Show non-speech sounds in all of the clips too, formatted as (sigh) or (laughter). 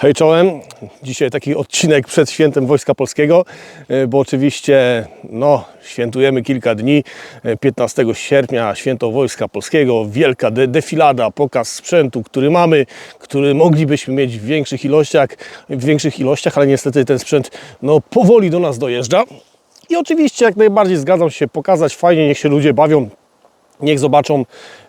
Hej czołem, dzisiaj taki odcinek przed świętem Wojska Polskiego, e, bo oczywiście no, świętujemy kilka dni. E, 15 sierpnia święto Wojska Polskiego, wielka de defilada, pokaz sprzętu, który mamy, który moglibyśmy mieć w większych ilościach, w większych ilościach, ale niestety ten sprzęt no, powoli do nas dojeżdża. I oczywiście jak najbardziej zgadzam się pokazać, fajnie, niech się ludzie bawią, Niech zobaczą,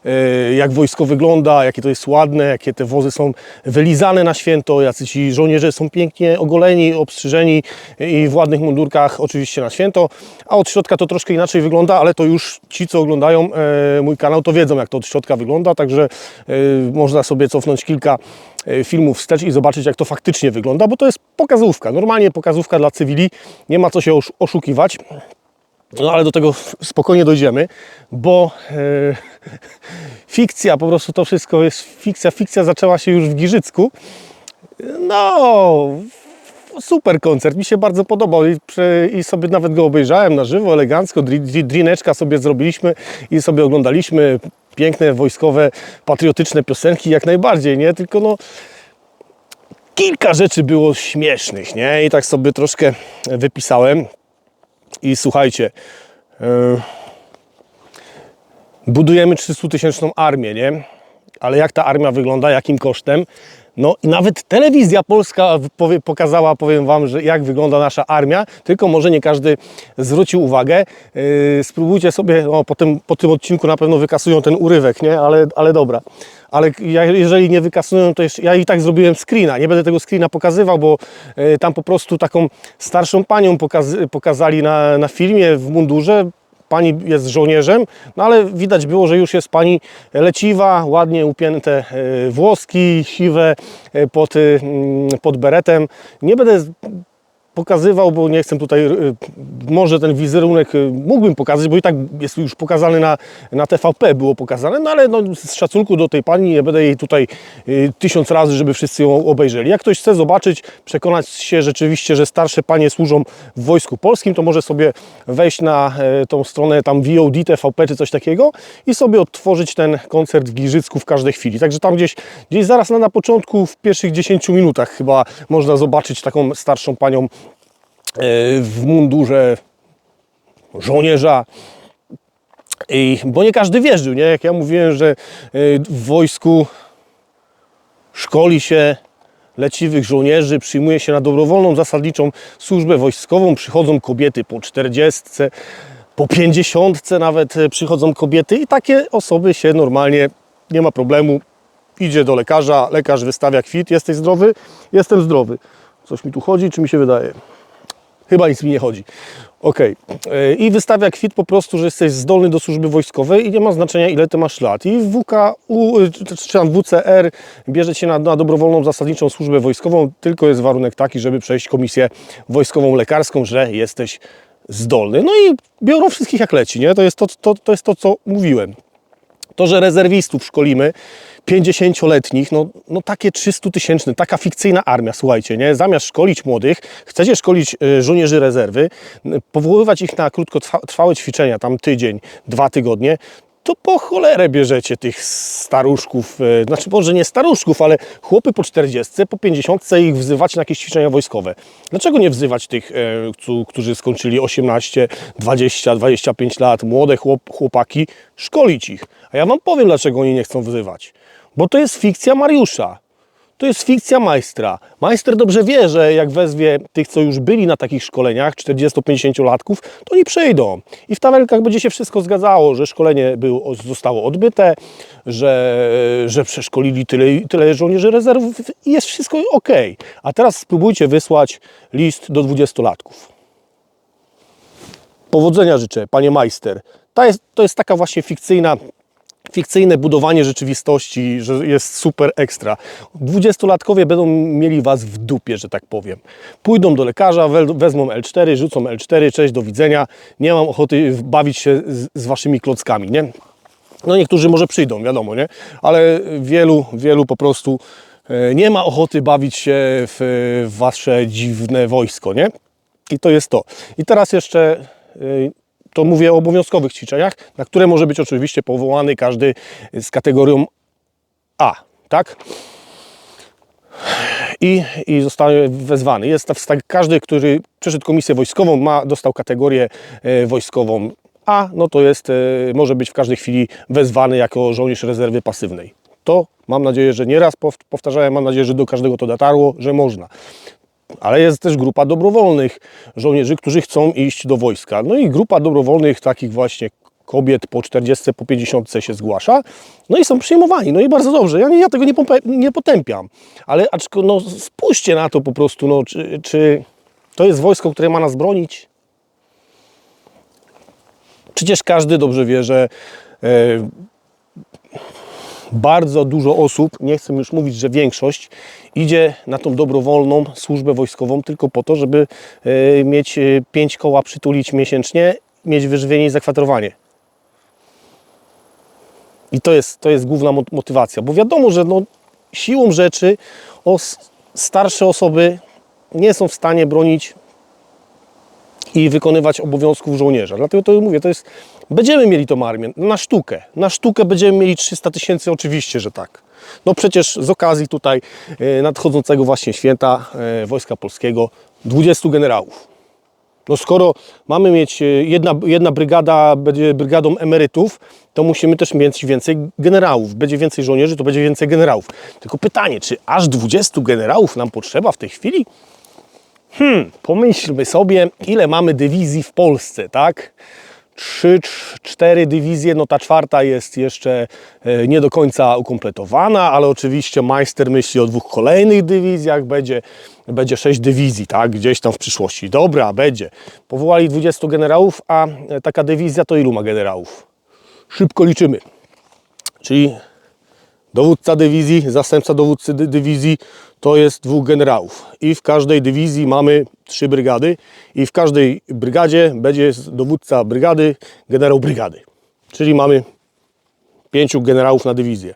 e, jak wojsko wygląda, jakie to jest ładne, jakie te wozy są wylizane na święto, jacy ci żołnierze są pięknie ogoleni, obstrzyżeni i w ładnych mundurkach, oczywiście na święto. A od środka to troszkę inaczej wygląda, ale to już ci, co oglądają e, mój kanał, to wiedzą, jak to od środka wygląda, także e, można sobie cofnąć kilka filmów wstecz i zobaczyć, jak to faktycznie wygląda, bo to jest pokazówka, normalnie pokazówka dla cywili, nie ma co się osz- oszukiwać. No ale do tego spokojnie dojdziemy, bo e, (laughs) fikcja, po prostu to wszystko jest fikcja. Fikcja zaczęła się już w Giżycku. No, super koncert, mi się bardzo podobał i, i sobie nawet go obejrzałem na żywo, elegancko, dri, dri, drineczka sobie zrobiliśmy i sobie oglądaliśmy piękne, wojskowe, patriotyczne piosenki, jak najbardziej, nie? Tylko no, kilka rzeczy było śmiesznych, nie? I tak sobie troszkę wypisałem. I słuchajcie, e, budujemy 300 tysięczną armię, nie? Ale jak ta armia wygląda, jakim kosztem? No i nawet telewizja polska powie, pokazała, powiem Wam, że jak wygląda nasza armia, tylko może nie każdy zwrócił uwagę. Yy, spróbujcie sobie, no, po, tym, po tym odcinku na pewno wykasują ten urywek, nie? Ale, ale dobra. Ale ja, jeżeli nie wykasują, to jeszcze, ja i tak zrobiłem screena. Nie będę tego screena pokazywał, bo yy, tam po prostu taką starszą panią pokazy, pokazali na, na filmie w mundurze pani jest żołnierzem, no ale widać było, że już jest pani leciwa, ładnie upięte e, włoski, siwe e, pod, y, mm, pod beretem. Nie będę pokazywał, bo nie chcę tutaj, y, może ten wizerunek y, mógłbym pokazać, bo i tak jest już pokazany na, na TVP, było pokazane, no ale no, z szacunku do tej pani nie będę jej tutaj y, tysiąc razy, żeby wszyscy ją obejrzeli. Jak ktoś chce zobaczyć, przekonać się rzeczywiście, że starsze panie służą w Wojsku Polskim, to może sobie wejść na e, tą stronę tam VOD, TVP czy coś takiego i sobie odtworzyć ten koncert w Giżycku w każdej chwili. Także tam gdzieś, gdzieś zaraz na, na początku, w pierwszych 10 minutach chyba można zobaczyć taką starszą panią w mundurze żołnierza. I, bo nie każdy wierzył, nie? Jak ja mówiłem, że e, w wojsku szkoli się leciwych żołnierzy, przyjmuje się na dobrowolną, zasadniczą służbę wojskową, przychodzą kobiety po 40, po 50 nawet e, przychodzą kobiety i takie osoby się normalnie, nie ma problemu, idzie do lekarza, lekarz wystawia kwit, jesteś zdrowy? Jestem zdrowy. Coś mi tu chodzi, czy mi się wydaje? Chyba nic mi nie chodzi. Ok. I wystawia kwit po prostu, że jesteś zdolny do służby wojskowej i nie ma znaczenia, ile ty masz lat. I WKU, czy czy tam WCR bierze cię na, na dobrowolną zasadniczą służbę wojskową, tylko jest warunek taki, żeby przejść komisję wojskową lekarską, że jesteś zdolny. No i biorą wszystkich jak leci, nie? To jest to, to, to, jest to co mówiłem. To, że rezerwistów szkolimy, 50-letnich, no, no takie 300 tysięczne, taka fikcyjna armia, słuchajcie, nie? Zamiast szkolić młodych, chcecie szkolić e, żołnierzy rezerwy, powoływać ich na krótkotrwałe ćwiczenia, tam tydzień, dwa tygodnie, to po cholerę bierzecie tych staruszków, e, znaczy może nie staruszków, ale chłopy po 40, po 50 ich wzywać na jakieś ćwiczenia wojskowe. Dlaczego nie wzywać tych, e, którzy skończyli 18, 20, 25 lat, młode chłop, chłopaki, szkolić ich? A ja Wam powiem, dlaczego oni nie chcą wzywać. Bo to jest fikcja Mariusza. To jest fikcja majstra. Majster dobrze wie, że jak wezwie tych, co już byli na takich szkoleniach, 40-50-latków, to oni przejdą. I w tabelkach będzie się wszystko zgadzało, że szkolenie zostało odbyte, że, że przeszkolili tyle, tyle żołnierzy rezerwów i jest wszystko ok. A teraz spróbujcie wysłać list do 20-latków. Powodzenia życzę, panie majster. Jest, to jest taka właśnie fikcyjna fikcyjne budowanie rzeczywistości, że jest super ekstra. Dwudziestolatkowie będą mieli Was w dupie, że tak powiem. Pójdą do lekarza, we- wezmą L4, rzucą L4, cześć, do widzenia. Nie mam ochoty bawić się z, Waszymi klockami, nie? No niektórzy może przyjdą, wiadomo, nie? Ale wielu, wielu po prostu e, nie ma ochoty bawić się w, Wasze dziwne wojsko, nie? I to jest to. I teraz jeszcze y, to mówię o obowiązkowych ćwiczeniach, na które może być oczywiście powołany każdy z kategorią A, tak? i, i zostanie wezwany. Jest tak, tak, każdy, który przeszedł komisję wojskową, ma, dostał kategorię e, wojskową A, no to jest, e, może być w każdej chwili wezwany jako żołnierz rezerwy pasywnej. To mam nadzieję, że nieraz pow- powtarzałem, mam nadzieję, że do każdego to dotarło, że można. Ale jest też grupa dobrowolnych żołnierzy, którzy chcą iść do wojska. No i grupa dobrowolnych takich właśnie kobiet po 40, po 50 się zgłasza. No i są przyjmowani. No i bardzo dobrze. Ja, ja tego nie, nie potępiam. Ale aczko, no, spójrzcie na to po prostu, no, czy, czy to jest wojsko, które ma nas bronić? Przecież każdy dobrze wie, że e, bardzo dużo osób, nie chcę już mówić, że większość, idzie na tą dobrowolną służbę wojskową tylko po to, żeby e, mieć e, pięć koła przytulić miesięcznie, mieć wyżywienie i zakwaterowanie. I to jest, to jest główna mo- motywacja, bo wiadomo, że no, siłą rzeczy os, starsze osoby nie są w stanie bronić i wykonywać obowiązków żołnierza. Dlatego to mówię, to jest, będziemy mieli tą armię na sztukę. Na sztukę będziemy mieli 300 tysięcy, oczywiście, że tak. No przecież z okazji tutaj e, nadchodzącego właśnie święta e, Wojska Polskiego 20 generałów. No skoro mamy mieć, e, jedna, jedna brygada będzie brygadą emerytów, to musimy też mieć więcej generałów. Będzie więcej żołnierzy, to będzie więcej generałów. Tylko pytanie, czy aż 20 generałów nam potrzeba w tej chwili? Hmm, pomyślmy sobie, ile mamy dywizji w Polsce, tak? Trzy, cz- cztery dywizje, no ta czwarta jest jeszcze e, nie do końca ukompletowana, ale oczywiście majster myśli o dwóch kolejnych dywizjach, będzie, będzie sześć dywizji, tak? Gdzieś tam w przyszłości. Dobra, będzie. Powołali 20 generałów, a e, taka dywizja to ilu ma generałów? Szybko liczymy. Czyli Dowódca dywizji, zastępca dowódcy dy- dywizji to jest dwóch generałów. I w każdej dywizji mamy trzy brygady i w każdej brygadzie będzie dowódca brygady, generał brygady. Czyli mamy pięciu generałów na dywizję.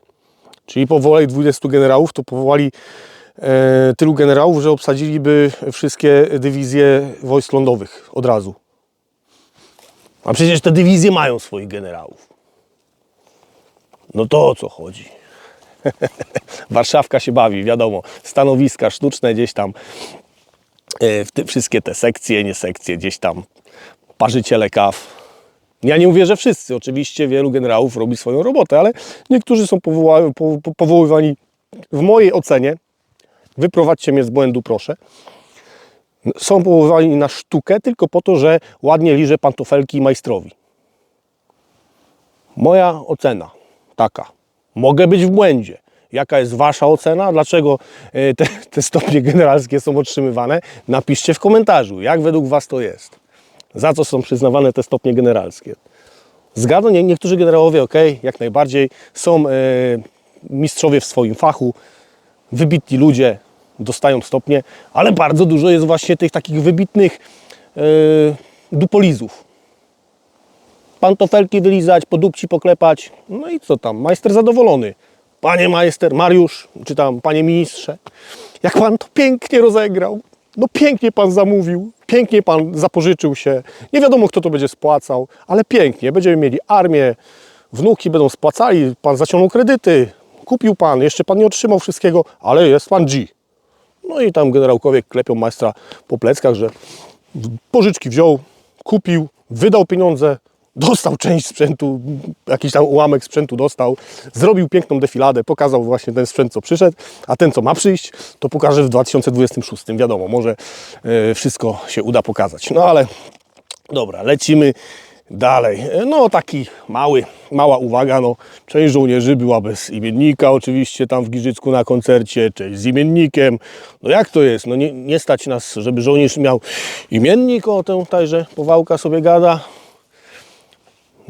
Czyli powołali 20 generałów, to powołali e, tylu generałów, że obsadziliby wszystkie dywizje wojsk lądowych od razu. A przecież te dywizje mają swoich generałów. No to o co chodzi? (laughs) Warszawka się bawi, wiadomo, stanowiska sztuczne gdzieś tam, e, w te, wszystkie te sekcje, nie sekcje, gdzieś tam parzyciele kaw. Ja nie mówię, że wszyscy, oczywiście wielu generałów robi swoją robotę, ale niektórzy są powoła, po, po, powoływani w mojej ocenie, wyprowadźcie mnie z błędu proszę, są powoływani na sztukę tylko po to, że ładnie liże pantofelki majstrowi. Moja ocena taka. Mogę być w błędzie. Jaka jest Wasza ocena? Dlaczego e, te, te stopnie generalskie są otrzymywane? Napiszcie w komentarzu, jak według Was to jest. Za co są przyznawane te stopnie generalskie? Zgadzam, nie, niektórzy generałowie, ok, jak najbardziej, są e, mistrzowie w swoim fachu, wybitni ludzie dostają stopnie, ale bardzo dużo jest właśnie tych takich wybitnych e, dupolizów pantofelki wylizać, po dupci poklepać. No i co tam? Majster zadowolony. Panie majster, Mariusz, czy tam panie ministrze, jak pan to pięknie rozegrał. No pięknie pan zamówił, pięknie pan zapożyczył się. Nie wiadomo, kto to będzie spłacał, ale pięknie. Będziemy mieli armię, wnuki będą spłacali, pan zaciągnął kredyty, kupił pan, jeszcze pan nie otrzymał wszystkiego, ale jest pan G. No i tam generałkowie klepią majstra po pleckach, że pożyczki wziął, kupił, wydał pieniądze, dostał część sprzętu, jakiś tam ułamek sprzętu dostał, zrobił piękną defiladę, pokazał właśnie ten sprzęt, co przyszedł, a ten, co ma przyjść, to pokaże w 2026. Wiadomo, może e, wszystko się uda pokazać. No ale dobra, lecimy dalej. E, No taki mały, mała uwaga, no część żołnierzy była bez imiennika oczywiście tam w Giżycku na koncercie, część z imiennikiem. No jak to jest? No nie, nie stać nas, żeby żołnierz miał imiennik, o tę tajże Powałka sobie gada.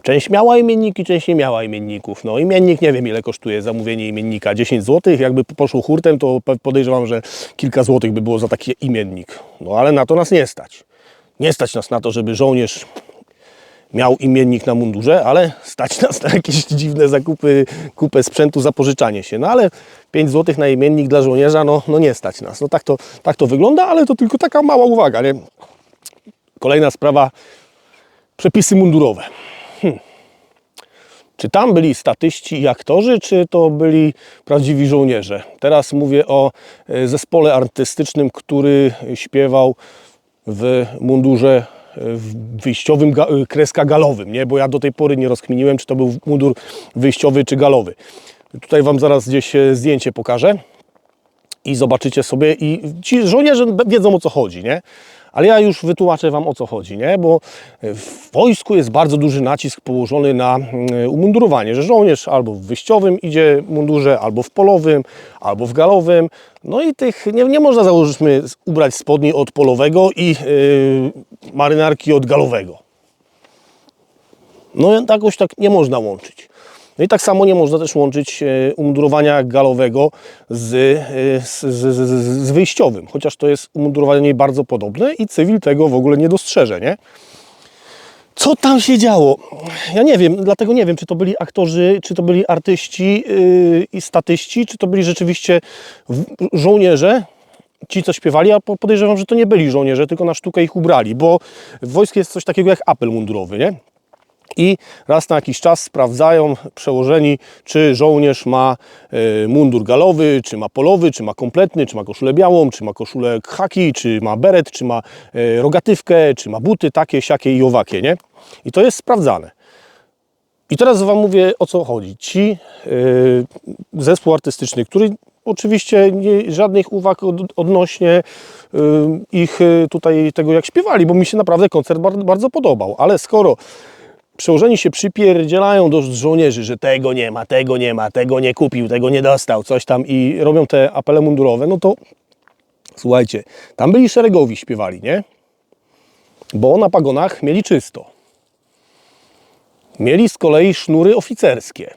Część miała imienniki, część nie miała imienników. No imiennik nie wiem ile kosztuje zamówienie imiennika. 10 zł. Jakby poszło hurtem, to podejrzewam, że kilka złotych by było za taki imiennik. No ale na to nas nie stać. Nie stać nas na to, żeby żołnierz miał imiennik na mundurze, ale stać nas na jakieś dziwne zakupy, kupę sprzętu, zapożyczanie się. No ale 5 zł na imiennik dla żołnierza, no, no nie stać nas. No tak to, tak to wygląda, ale to tylko taka mała uwaga, nie? Kolejna sprawa, przepisy mundurowe. Czy tam byli statyści i aktorzy, czy to byli prawdziwi żołnierze? Teraz mówię o e, zespole artystycznym, który śpiewał w mundurze e, wyjściowym e, kreska galowym, nie? Bo ja do tej pory nie rozkminiłem, czy to był mundur wyjściowy czy galowy. Tutaj Wam zaraz gdzieś zdjęcie pokażę i zobaczycie sobie i ci żołnierze wiedzą o co chodzi, nie? Ale ja już wytłumaczę Wam o co chodzi, nie? Bo w wojsku jest bardzo duży nacisk położony na mm, umundurowanie, że żołnierz albo w wyjściowym idzie mundurze, albo w polowym, albo w galowym. No i tych nie, nie można założymy ubrać spodni od polowego i yy, marynarki od galowego. No jakoś tak nie można łączyć. No i tak samo nie można też łączyć e, umundurowania galowego z, e, z, z, z, z wyjściowym, chociaż to jest umundurowanie bardzo podobne i cywil tego w ogóle nie dostrzeże, nie? Co tam się działo? Ja nie wiem, dlatego nie wiem, czy to byli aktorzy, czy to byli artyści yy, i statyści, czy to byli rzeczywiście żołnierze, ci co śpiewali, a po- podejrzewam, że to nie byli żołnierze, tylko na sztukę ich ubrali, bo w wojsku jest coś takiego jak apel mundurowy, nie? I raz na jakiś czas sprawdzają przełożeni, czy żołnierz ma e, mundur galowy, czy ma polowy, czy ma kompletny, czy ma koszulę białą, czy ma koszulę khaki, czy ma beret, czy ma e, rogatywkę, czy ma buty takie, siakie i owakie, nie? I to jest sprawdzane. I teraz Wam mówię o co chodzi. Ci e, zespół artystyczny, który oczywiście nie, żadnych uwag od, odnośnie e, ich tutaj tego jak śpiewali, bo mi się naprawdę koncert bardzo podobał, ale skoro przełożeni się przypierdzielają do żołnierzy, że tego nie ma, tego nie ma, tego nie kupił, tego nie dostał, coś tam i robią te apele mundurowe, no to słuchajcie, tam byli szeregowi śpiewali, nie? Bo na pagonach mieli czysto. Mieli z kolei sznury oficerskie.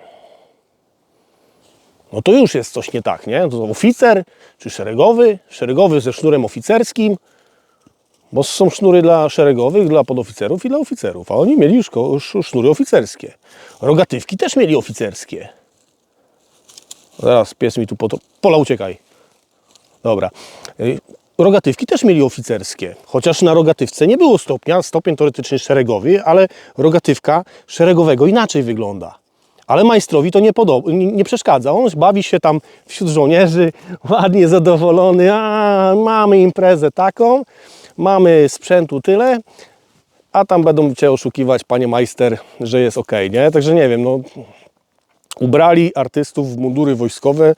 No to już jest coś nie tak, nie? To oficer czy szeregowy, szeregowy ze sznurem oficerskim, bo są sznury dla szeregowych, dla podoficerów i dla oficerów, a oni mieli już sznury oficerskie. Rogatywki też mieli oficerskie. Zaraz pies mi tu po to... Pola uciekaj. Dobra. Y, Rogatywki też mieli oficerskie, chociaż na rogatywce nie było stopnia, stopień teoretycznie szeregowy, ale rogatywka szeregowego inaczej wygląda. Ale majstrowi to nie, nie, przeszkadza. On bawi się tam wśród żołnierzy, (laughs) ładnie zadowolony. A, mamy imprezę taką, mamy sprzętu tyle, a tam będą cię oszukiwać, panie majster, że jest ok, nie? Także nie wiem, no, ubrali artystów w mundury wojskowe.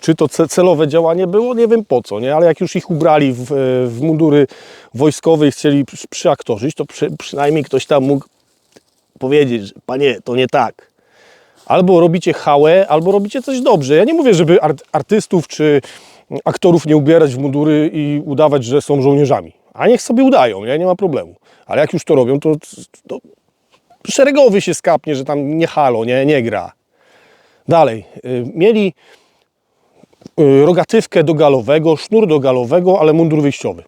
Czy to ce- celowe działanie było? Nie wiem po co, nie? ale jak już ich ubrali w, w mundury wojskowe i chcieli przy- przyaktorzyć, to przy, przynajmniej ktoś tam mógł powiedzieć, że panie, to nie tak. Albo robicie hałę, albo robicie coś dobrze. Ja nie mówię, żeby art, artystów czy aktorów nie ubierać w mundury i udawać, że są żołnierzami. A niech sobie udają, nie, nie ma problemu. Ale jak już to robią, to, to szeregowy się skapnie, że tam nie halo, nie, nie gra. Dalej, y, mieli y, rogatywkę do galowego, sznur do galowego, ale mundur wyjściowy.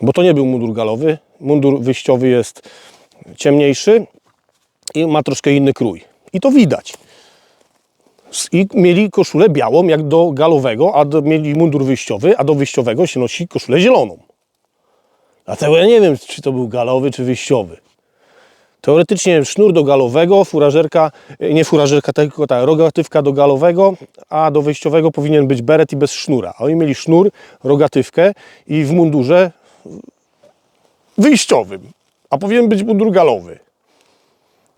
Bo to nie był mundur galowy. Mundur wyjściowy jest ciemniejszy i ma troszkę inny krój. I to widać. I mieli koszulę białą jak do galowego, a do, mieli mundur wyjściowy, a do wyjściowego się nosi koszulę zieloną. Dlatego ja nie wiem, czy to był galowy, czy wyjściowy. Teoretycznie sznur do galowego, furażerka, e, nie furażerka, tylko ta rogatywka do galowego, a do wyjściowego powinien być beret i bez sznura. A oni mieli sznur, rogatywkę i w mundurze wyjściowym, a powinien być mundur galowy.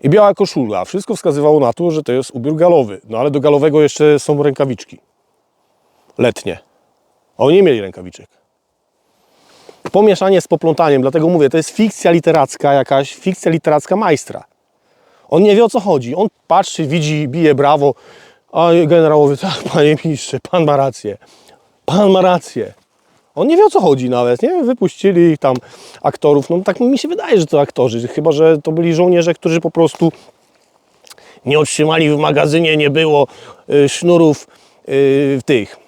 I biała koszula. Wszystko wskazywało na to, że to jest ubiór galowy. No ale do galowego jeszcze są rękawiczki. Letnie. A oni nie mieli rękawiczek pomieszanie z poplątaniem, dlatego mówię, to jest fikcja literacka jakaś, fikcja literacka majstra. On nie wie o co chodzi. On patrzy, widzi, bije brawo, a generałowie, (laughs) tak, panie ministrze, pan ma rację. Pan ma rację. On nie wie o co chodzi nawet, nie? Wypuścili tam aktorów, no tak mi się wydaje, że to aktorzy, chyba, że to byli żołnierze, którzy po prostu nie otrzymali w magazynie, nie było y, sznurów y, tych,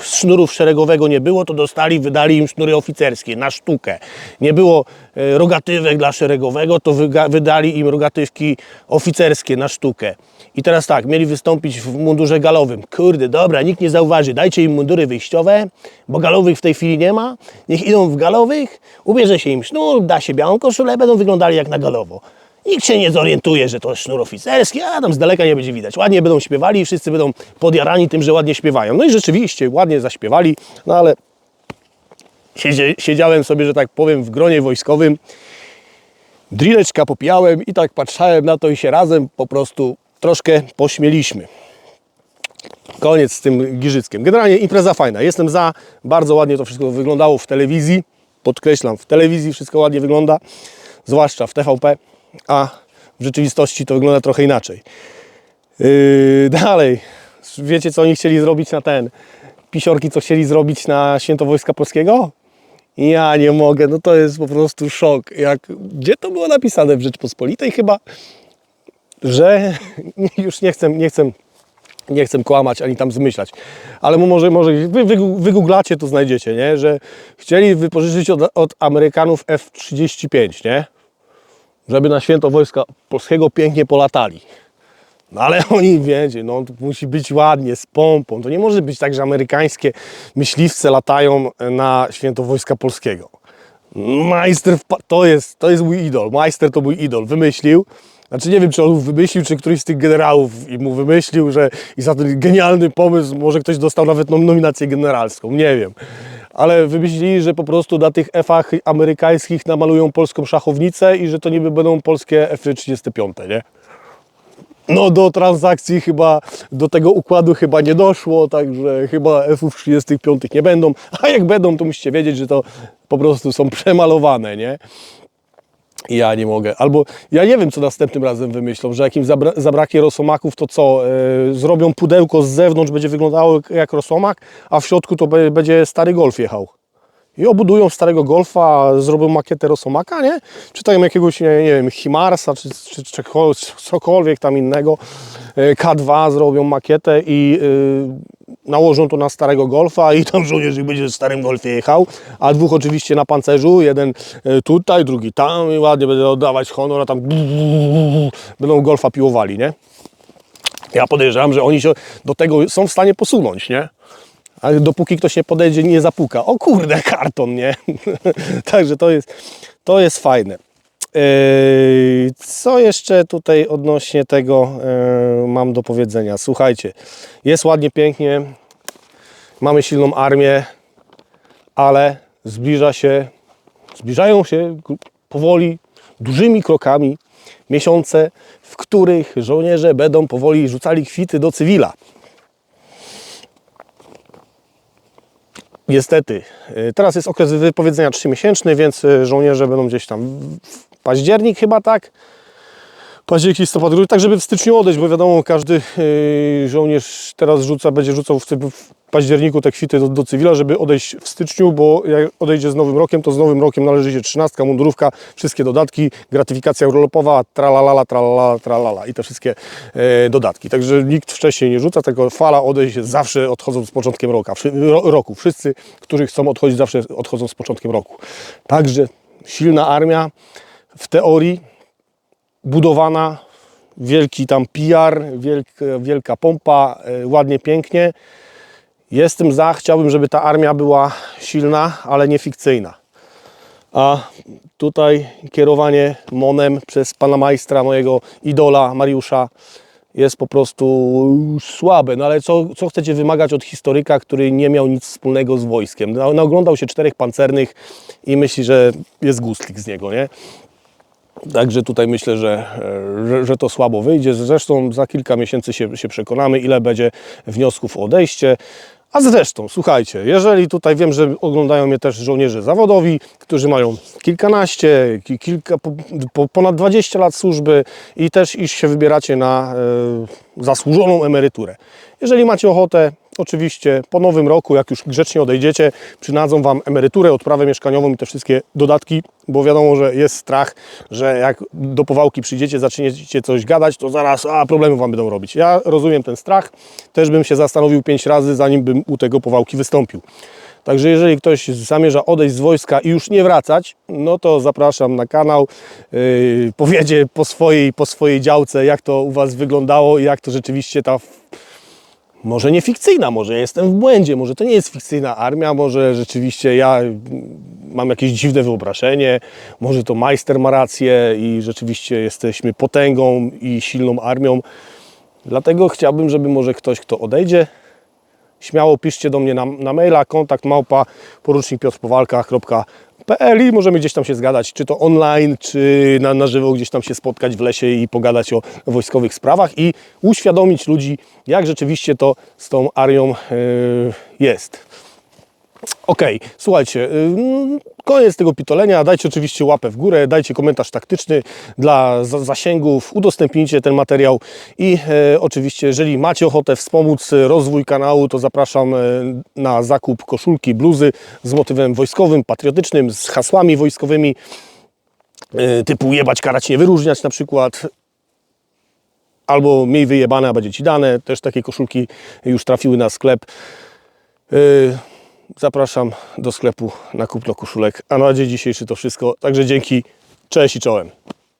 sznurów szeregowego nie było, to dostali, wydali im sznury oficerskie na sztukę. Nie było e, rogatywek dla szeregowego, to wydali im rogatywki oficerskie na sztukę. I teraz tak, mieli wystąpić w mundurze galowym. Kurde, dobra, nikt nie zauważy, dajcie im mundury wyjściowe, bo galowych w tej chwili nie ma. Niech idą w galowych, ubierze się im sznur, da się białą koszulę, będą wyglądali jak na galowo. Nikt się nie zorientuje, że to sznur oficerski, a tam z daleka nie będzie widać. Ładnie będą śpiewali i wszyscy będą podjarani tym, że ładnie śpiewają. No i rzeczywiście ładnie zaśpiewali, no ale siedziałem sobie, że tak powiem, w gronie wojskowym. Drineczka popijałem i tak patrzałem na to i się razem po prostu troszkę pośmieliśmy. Koniec z tym Giżyckiem. Generalnie impreza fajna. Jestem za. Bardzo ładnie to wszystko wyglądało w telewizji. Podkreślam, w telewizji wszystko ładnie wygląda, zwłaszcza w TVP, a w rzeczywistości to wygląda trochę inaczej. Yy, dalej. Wiecie, co oni chcieli zrobić na ten? Pisiorki, co chcieli zrobić na Święto Wojska Polskiego? Ja nie mogę, no to jest po prostu szok. Jak, gdzie to było napisane w Rzeczpospolitej chyba? Że (laughs) już nie chcę, nie chcę nie chcę kłamać ani tam zmyślać, ale może, może wy, wy, wygooglacie, to znajdziecie, nie? że chcieli wypożyczyć od, od Amerykanów F-35, nie? Żeby na święto Wojska Polskiego pięknie polatali. No ale (laughs) oni, wiecie, no musi być ładnie, z pompą. To nie może być tak, że amerykańskie myśliwce latają na święto Wojska Polskiego. Majster, to jest, to jest mój idol. Majster to mój idol. Wymyślił. Znaczy nie wiem, czy on wymyślił, czy któryś z tych generałów i mu wymyślił, że i za ten genialny pomysł może ktoś dostał nawet nom- nominację generalską. Nie wiem. Ale wymyślili, że po prostu na tych F-ach amerykańskich namalują polską szachownicę i że to niby będą polskie F-35, nie? No do transakcji chyba, do tego układu chyba nie doszło, także chyba F-ów 35 nie będą, a jak będą, to musicie wiedzieć, że to po prostu są przemalowane, nie? Ja nie mogę. Albo ja nie wiem, co następnym razem wymyślą, że jak im zabra zabraknie rosomaków, to co? e, zrobią pudełko z zewnątrz, będzie wyglądało jak rosomak, a w środku to be będzie stary golf jechał. I obudują starego golfa, zrobią makietę Rosomaka, nie? Czy tam jakiegoś, nie, nie wiem, Himarsa, czy, czy, czy cokolwiek tam innego. E, K2 zrobią makietę i y, nałożą to na starego golfa i tam żołnierz będzie w starym golfie jechał, a dwóch oczywiście na pancerzu, jeden e, tutaj, drugi tam i ładnie będzie oddawać honor, a tam będą golfa piłowali, nie? Ja podejrzewam, że oni się do tego są w stanie posunąć, nie? Ale dopóki ktoś nie podejdzie, nie zapuka. O kurde, karton, nie? (laughs) Także to jest, to jest fajne. Co jeszcze tutaj odnośnie tego yy, mam do powiedzenia? Słuchajcie, jest ładnie, pięknie, mamy silną armię, ale zbliża się, zbliżają się powoli, dużymi krokami miesiące, w których żołnierze będą powoli rzucali kwity do cywila. Niestety, y, teraz jest okres wypowiedzenia 3-miesięczny, więc y, żołnierze będą gdzieś tam październik chyba, tak? Październik, listopad, grudzień, tak żeby w styczniu odejść, bo wiadomo, każdy y, żołnierz teraz rzuca, będzie rzucał w, październiku te kwity do, do cywila, żeby odejść w styczniu, bo jak odejdzie z nowym rokiem, to z nowym rokiem należy się trzynastka, mundurówka, wszystkie dodatki, gratyfikacja urlopowa, tralalala, tralala, tralala i te wszystkie e, dodatki. Także nikt wcześniej nie rzuca, tylko fala odejść zawsze odchodzą z początkiem roka, wszy, ro, roku. Wszyscy, którzy chcą odchodzić, zawsze odchodzą z początkiem roku. Także silna armia w teorii budowana, wielki tam PR, wielka, wielka pompa, e, ładnie, pięknie. Jestem za, chciałbym, żeby ta armia była silna, ale nie fikcyjna. A tutaj kierowanie Monem przez pana majstra, mojego idola Mariusza, jest po prostu słabe. No ale co, co chcecie wymagać od historyka, który nie miał nic wspólnego z wojskiem? No, Naoglądał się czterech pancernych i myśli, że jest gustlik z niego, nie? Także tutaj myślę, że, e, że, że to słabo wyjdzie. Zresztą za kilka miesięcy się, się przekonamy, ile będzie wniosków o odejście. A zresztą, słuchajcie, jeżeli tutaj wiem, że oglądają mnie też żołnierze zawodowi, którzy mają kilkanaście, ki- kilka, po, ponad 20 lat służby i też iż się wybieracie na e, zasłużoną emeryturę. Jeżeli macie ochotę, oczywiście po nowym roku, jak już grzecznie odejdziecie, przynadzą Wam emeryturę, odprawę mieszkaniową i te wszystkie dodatki, bo wiadomo, że jest strach, że jak do powałki przyjdziecie, zaczniecie coś gadać, to zaraz a, problemy Wam będą robić. Ja rozumiem ten strach, też bym się zastanowił pięć razy, zanim bym u tego powałki wystąpił. Także jeżeli ktoś zamierza odejść z wojska i już nie wracać, no to zapraszam na kanał. Yy, powiedzie po swojej, po swojej działce, jak to u Was wyglądało i jak to rzeczywiście ta może nie fikcyjna, może jestem w błędzie, może to nie jest fikcyjna armia, może rzeczywiście ja mm, mam jakieś dziwne wyobrażenie, może to majster ma rację i rzeczywiście jesteśmy potęgą i silną armią. Dlatego chciałbym, żeby może ktoś, kto odejdzie, śmiało piszcie do mnie na, na maila kontakt małpa porucznikpiotrpowalka.pl i możemy gdzieś tam się zgadać, czy to online, czy na, na żywo gdzieś tam się spotkać w lesie i pogadać o wojskowych sprawach i uświadomić ludzi, jak rzeczywiście to z tą arią yy, jest. Okej, słuchajcie, ym, koniec tego pitolenia. Dajcie oczywiście łapę w górę, dajcie komentarz taktyczny dla za- zasięgów, udostępnijcie ten materiał i e, oczywiście, jeżeli macie ochotę wspomóc rozwój kanału, to zapraszam e, na zakup koszulki, bluzy z motywem wojskowym, patriotycznym, z hasłami wojskowymi e, typu jebać, karać, nie wyróżniać na przykład albo miej wyjebane, a będzie ci dane. Też takie koszulki już trafiły na sklep. Yy, Zapraszam do sklepu na kupno koszulek. A na dzień dzisiejszy to wszystko. Także dzięki. Cześć i czołem.